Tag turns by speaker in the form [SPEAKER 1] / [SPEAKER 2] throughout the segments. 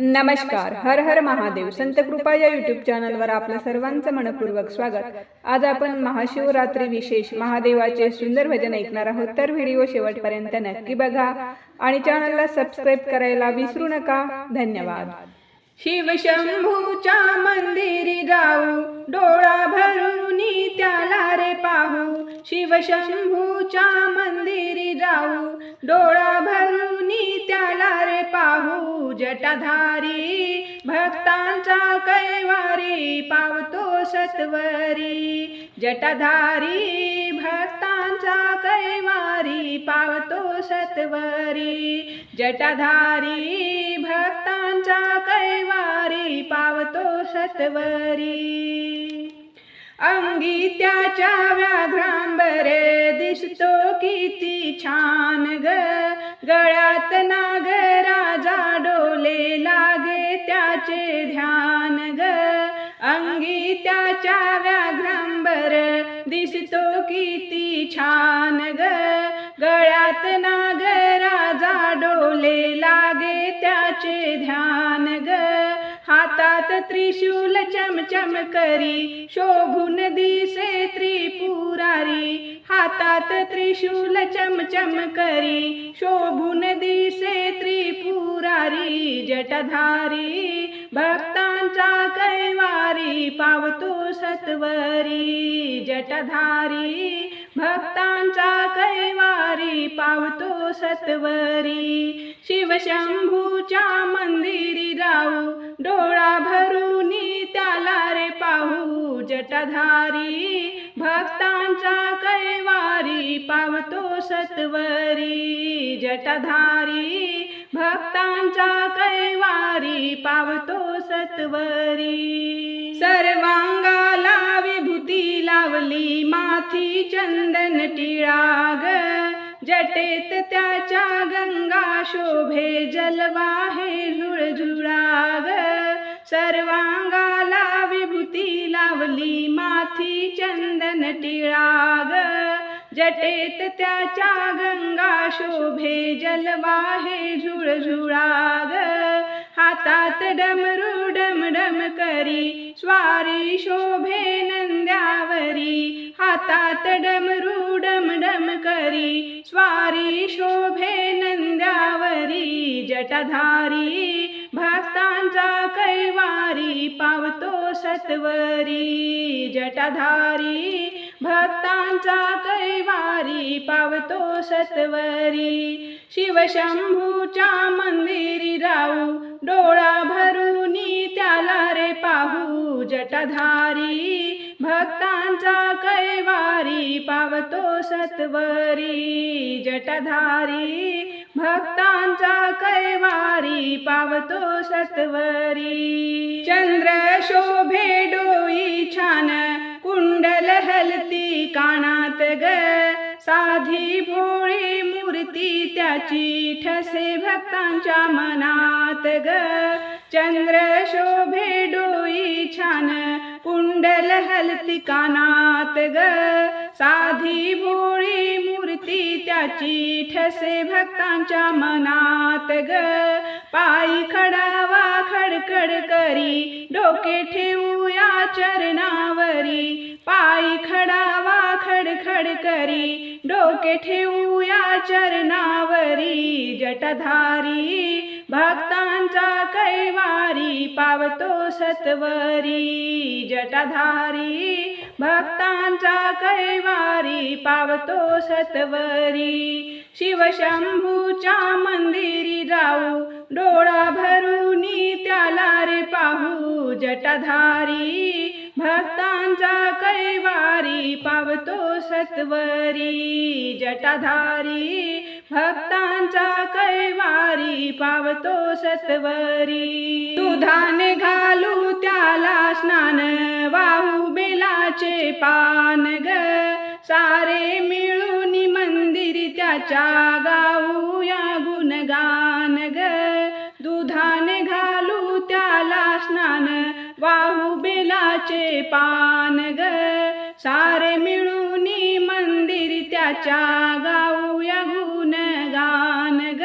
[SPEAKER 1] नमस्कार. हर हर महादेव. संत कृपा या युट्यूब चॅनलवर आपलं सर्वांचं मनपूर्वक स्वागत. आज आपण महाशिवरात्री विशेष महादेवाचे सुंदर भजन ऐकणार आहोत. तर व्हिडिओ शेवटपर्यंत नक्की बघा आणि चॅनलला सबस्क्राईब करायला विसरू नका. धन्यवाद. शिवशंभूच्या मंदिरी जाऊ. डोळा भरून त्याला रे पाहू. शिवशंभूच्या मंदिरी जाऊ. डोळा भरून त्याला जटाधारी भक्तांचा कैवारी पावतो सत्वरी. जटाधारी भक्तांचा कैवारी पावतो सत्वरी. जटाधारी भक्तांचा कैवारी पावतो सत्वरी. अंगी त्याच्या व्याघ्रांबरे दिसतो किती छान ग. गळ्यात नाग त्याचे ध्यान ग. अंगी त्याच्या व्याघ्रांबर दिसतो किती छान ग. गळ्यात नागराजा डोले लागे त्याचे ध्यान ग. हातात त्रिशूल चमचम करी शोभून दिसे त्रिपुरारी. हातात त्रिशूल चमचम करी शोभून दिसे त्रिपुरारी जटधारी भक्तांचा कैवारी पावतो सत्वरी जटधारी भक्तांचा कैवारी पावतो सत्वरी. शिवशंभूच्या मंदिरी जाऊ डोळा भरून त्याला रे पाहू जटाधारी. भक्तांचा कैवारी पावतो सत्वरी. जटाधारी भक्तांचा कैवारी पावतो सत्वरी. सर्वांगाला विभूती लावली माथी चंदन टिळाग. जटेत त्याच्या गंगा शोभे जलवाहे झुळझुळाग सर्वांगाला विभूती लावली माथी चंदन टिळाग. जटेत त्याच्या गंगा शोभे जलवाहे झुळझुळाग हातात डमरू डमडम करी स्वारी शोभे नंद्यावरी. हातात डमरू डमडम करी स्वारी शोभे नंद्यावरी. जटाधारी भक्तांचा कैवारी पावतो सत्वरी. जटाधारी भक्तांचा कैवारी पावतो सत्वरी. शिवशंभूच्या मंदिरी राऊ डोळा भरून त्याला रे पाहू जटाधारी. भक्तांचा कैवारी पावतो सत्वरी. जटाधारी भक्तांचा कैवारी पावतो सत्वरी. चंद्र शोभे डोई छान कुंडल हलती कानात ग. साधी भोळी मूर्ती त्याची ठसे भक्तांच्या मनात ग. चंद्र शोभे डोई छान कुंडल हलती कानात ग. साधी भोळी मूर्ती त्याची ठसे भक्तांच्या मनात ग. पायी खडावा खडखड करी डोके ठेवूया चरणावर गडकरी डोके ठेवूया चरणावरी जटधारी भक्तांचा कैवारी पावतो सत्वरी जटाधारी भक्तांचा कैवारी पावतो सत्वरी. शिवशंभूच्या मंदिरी जाऊ डोळा भरूनी त्याला रे पाहू जटाधारी भक्ता पावतो सत्वरी जटाधारी भक्तांचा कैवारी पावतो सत्वरी. दुधाने घालू त्याला स्नान वाहू बेलाचे पान ग. सारे मिळून मंदिर त्याच्या गाऊया गुणगान ग. दुधाने घालू त्याला स्नान वाहू बेलाचे पान ग. सारे मिळून मंदिर त्याच्या गाऊया गुणगान ग.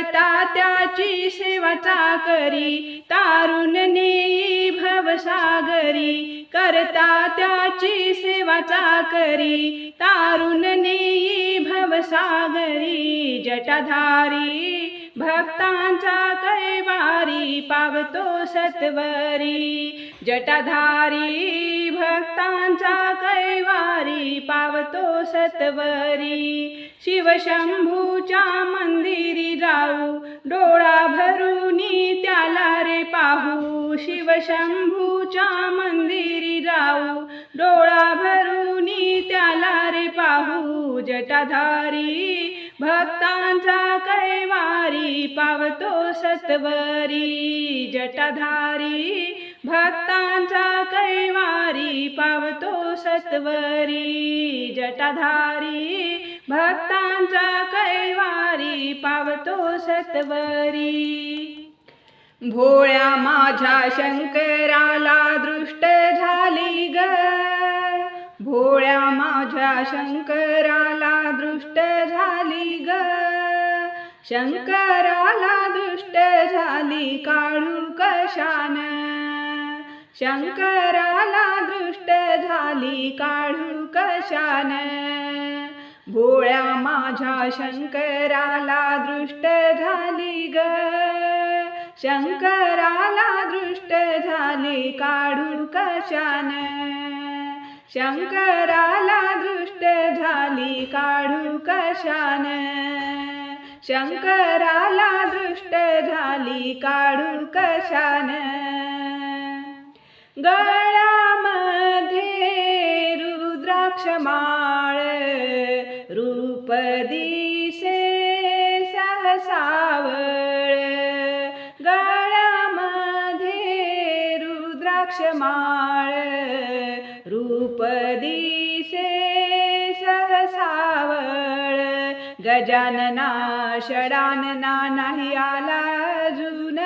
[SPEAKER 1] करता त्याची सेवाचा करी तारुण नेई भवसागरी. करता त्याची सेवाचा करी तारुण नेई भवसागरी. जटाधारी भक्तांचा कैवारी पावतो सत्वरी. जटाधारी भक्तांचा कैवारी पावतो सत्वरी. शिवशंभूच्या मंदिरी जाऊ डोळा भरूनी त्याला रे पाहू. शिवशंभूच्या मंदिरी जाऊ. डोळा भरूनी त्याला रे पाहू. जटाधारी भक्तांचा कैवारी पावतो सत्वरी. जटाधारी भक्तांचा कैवारी पावतो सत्वरी जटाधारी. भक्तांचा कैवारी पावतो सत्वरी. भोळ्या माझ्या शंकराला दृष्ट झाली ग. भोळ्या माझ्या शंकराला दृष्ट झाली ग. शंकराला दृष्ट झाली काढू कशान? शंकराला दृष्ट झाली काढू कशान? भोळ्या माझ्या शंकराला दृष्ट झाली ग. शंकराला दृष्ट झाली काढू कशान? शंकराला दृष्ट झाली काढू कशान? शंकराला दृष्ट झाली काढू कशान? गळामध्ये रुद्राक्ष माळ रूप दिसे सहसावळ गळामध्ये रुद्राक्ष माळ रूप दिसे सहसावळ गजानना षडानना नाही आला अजून.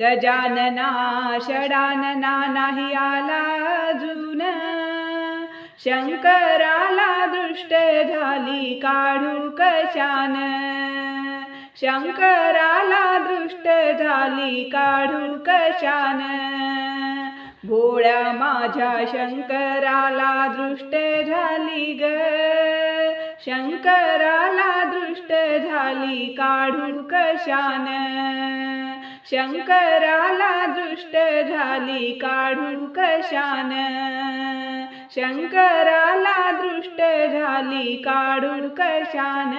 [SPEAKER 1] गजानना षडानना नाही आला अजून शंकराला दृष्ट झाली काढू कशान. शंकराला दृष्ट झाली काढू कशान. भोळ्या माझ्या शंकराला दृष्ट झाली ग. शंकराला दृष्ट झाली काढू कशान. शंकराला दृष्ट झाली काढून कशान? शंकराला दृष्ट झाली काढून कशान?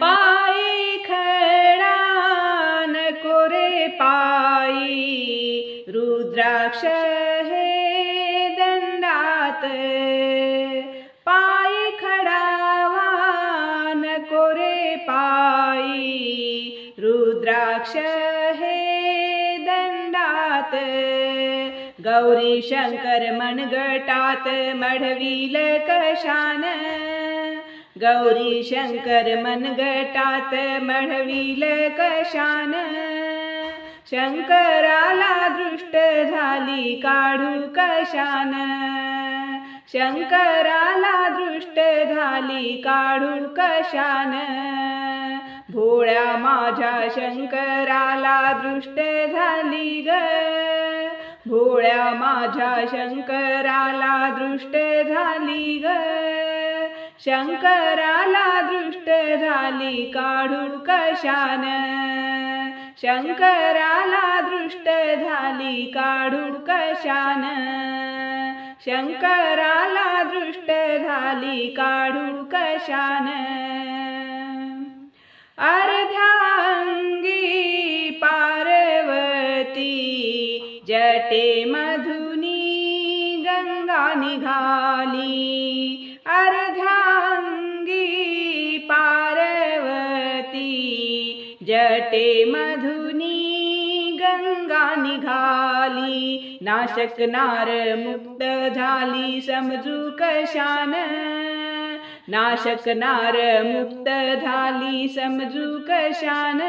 [SPEAKER 1] पायी खडान कोरे पायी रुद्राक्ष गौरी शंकर मनगटात मढविल कशान? गौरी शंकर मनगटात मढविल कशान? शंकराला दृष्ट झाली काढू कशान? शंकराला दृष्ट झाली काढू कशान? भोळ्या माझ्या शंकराला दृष्ट झाली ग. भोळ्या माझ्या शंकराला दृष्ट झाली ग. शंकराला दृष्ट झाली काढू कशान? शंकराला दृष्ट झाली काढू कशान? शंकराला दृष्ट झाली काढू कशान? अर्ध्यांगी जटे मधुनी गंगा निघाली अर्धांगी पार्वती. जटे मधुनी गंगा निघाली नाशक नार मुक्त झाली समजू कशान. नाशक नार मुक्त झाली समजू कशान.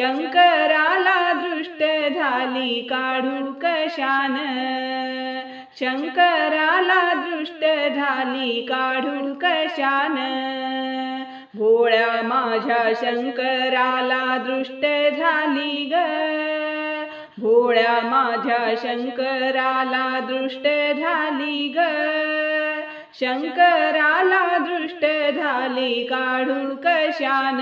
[SPEAKER 1] शंकराला दृष्ट झाली काढून कशान? शंकराला दृष्ट झाली काढून कशान? भोळ्या माझ्या शंकराला दृष्ट झाली ग. भोळ्या माझ्या शंकराला दृष्ट झाली ग. शंकराला दृष्ट झाली काढून कशान?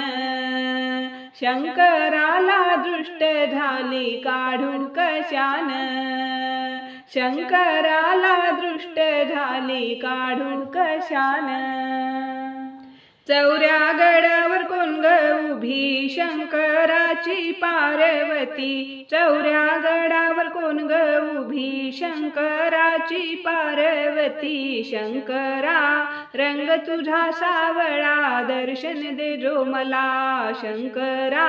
[SPEAKER 1] शंकराला दृष्ट झाली काढून कशान? शंकराला दृष्ट झाली काढून कशान? चौऱ्या गडावर कोण उभी शंकराची पार्वती. चौऱ्या गडावर कोण उभी शंकराची पार्वती. शंकरा रंग तुझा सावळा दर्शन दे जो मला शंकरा.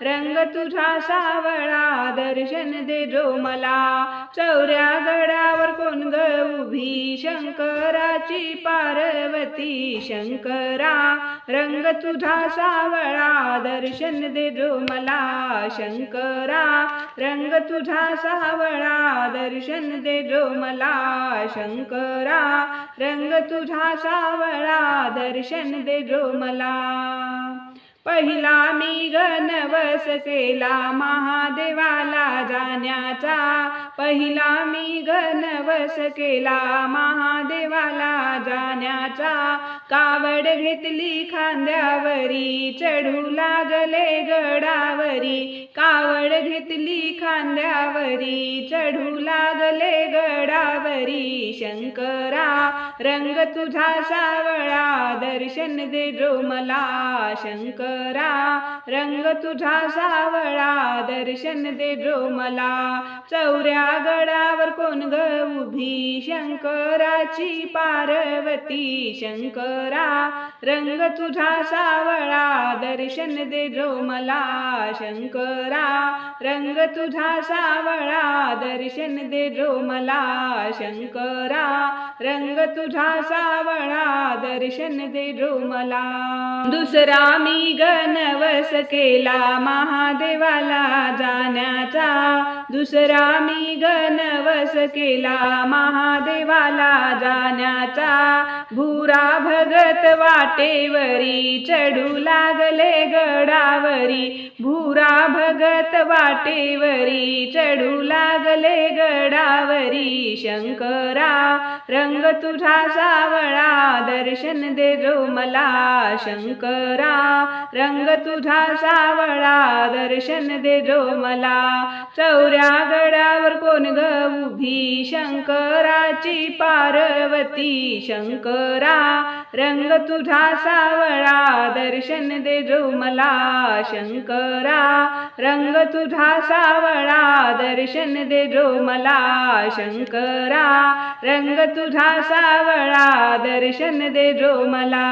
[SPEAKER 1] रंग तुझा सावळा दर्शन दे जो मला. चौऱ्या गडावर कोण ग उभी? शंकराची पार्वती शंकरा. रंग तुझा सावळा दर्शन दे जो मला शंकरा. रंग तुझा सावळा दर्शन दे जो मला शंकरा. रंग तुझा सा सावळा दर्शन दे जो मला. पहिला मी गणवस केला महादेवाला जाण्याचा. पहिला मी गणवस केला महादेवाला जाण्याचा. कावड घेतली खांद्यावरी चढू लागले गडावरी. कावड घेतली खांद्यावरी चढू लागले गडावरी. शंकरा रंग तुझा सावळा दर्शन दे जो मला. शंकरा रंग तुझा सावळा दर्शन दे जो मला. चौऱ्या गडावर कोण ग उभी? शंकराची पार्वती. शंकर करा रंग तुझा सावळा दर्शन दे जो मला शंकरा. रंग तुझा सावळा दर्शन दे जो मला शंकरा. रंग तुझा सावळा दर्शन दे जो मला. दुसरा मी गणवस केला महादेवाला जाण्याचा. दुसरा मी गणवस केला महादेवाला जाण्याचा. भूरा भग भगत वाटेवरी चढू लागले गडावरी. भूरा भगत वाटेवरी चढू लागले गडावरी. शंकरा रंग तुझा सावळा दर्शन दे जो मला. शंकरा रंग तुझा सावळा दर्शन दे जो मला. चौऱ्या गडावर कोण ग उभी? शंकराची पार्वती. शंकरा रंग तुझा सावळा दर्शन दे जो मला शंकरा. रंग तुझा सावळा दर्शन दे जो मला शंकरा. रंग तुझा सावळा दर्शन दे जो मला.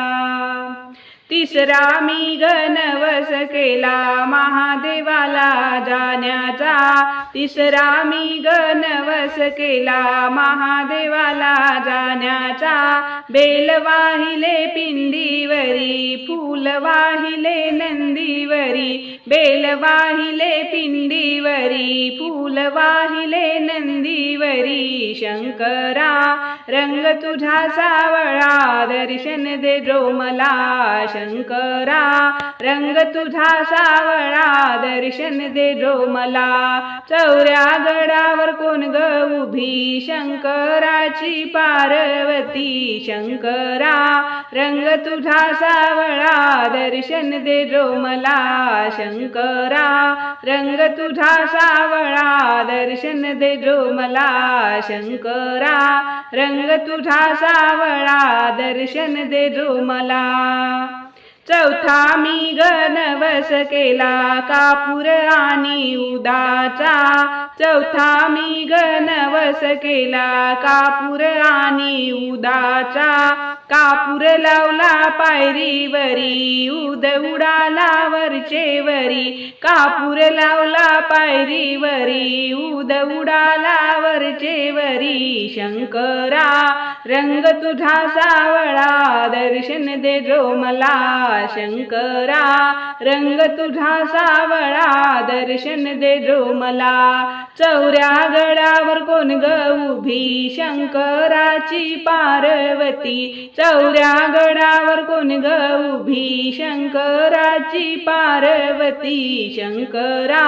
[SPEAKER 1] तिसरा मी गणवस केला महादेवाला जाण्याचा. तिसरा मी गणवस केला महादेवाला जाण्याचा. बेल वाहिले पिंडीवरी फूल वाहिले नंदी नंदीवरी बेल वाहिले पिंडीवरी फूल वाहिले नंदीवरी शंकरा रंग तुझा सावळा दर्शन दे जो मला शंकरा रंग तुझा सावळा दर्शन दे जो मला चौऱ्या गडावर कोण ग उभी शंकराची पार्वती शंकरा रंग तुझा सावळा दर्शन दे जो मला शंकरा रंग तुझा सावळा दर्शन दे जो मला शंकरा रंग तुझा सावळा दर्शन दे जो मला चौथा मी गणवस केला कापूर आणि उदाचा. चौथा मी गणवस केला कापूर आणि उदाचा. कापूर लावला पायरीवरी उद उडाला वरचे वरी कापूर लावला पायरीवरी उद उडाला वरचे वरी शंकरा रंग तुझा सावळा दर्शन दे जो मला. शंकरा रंग तुझा सावळा दर्शन दे जो मला. चौऱ्या गडावर कोण ग उभी? शंकराची पार्वती. चौऱ्या गडावर कोण ग उभी? शंकराची पार्वती. शंकरा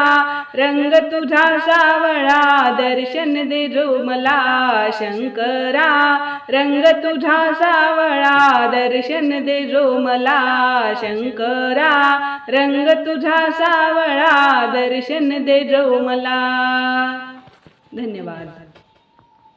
[SPEAKER 1] रंग तुझा सावळा दर्शन दे जो मला. शंकरा रंग तुझा सावळा दर्शन दे जो मला. शंकरा रंग तुझा सावळा दर्शन दे जो मला. धन्यवाद.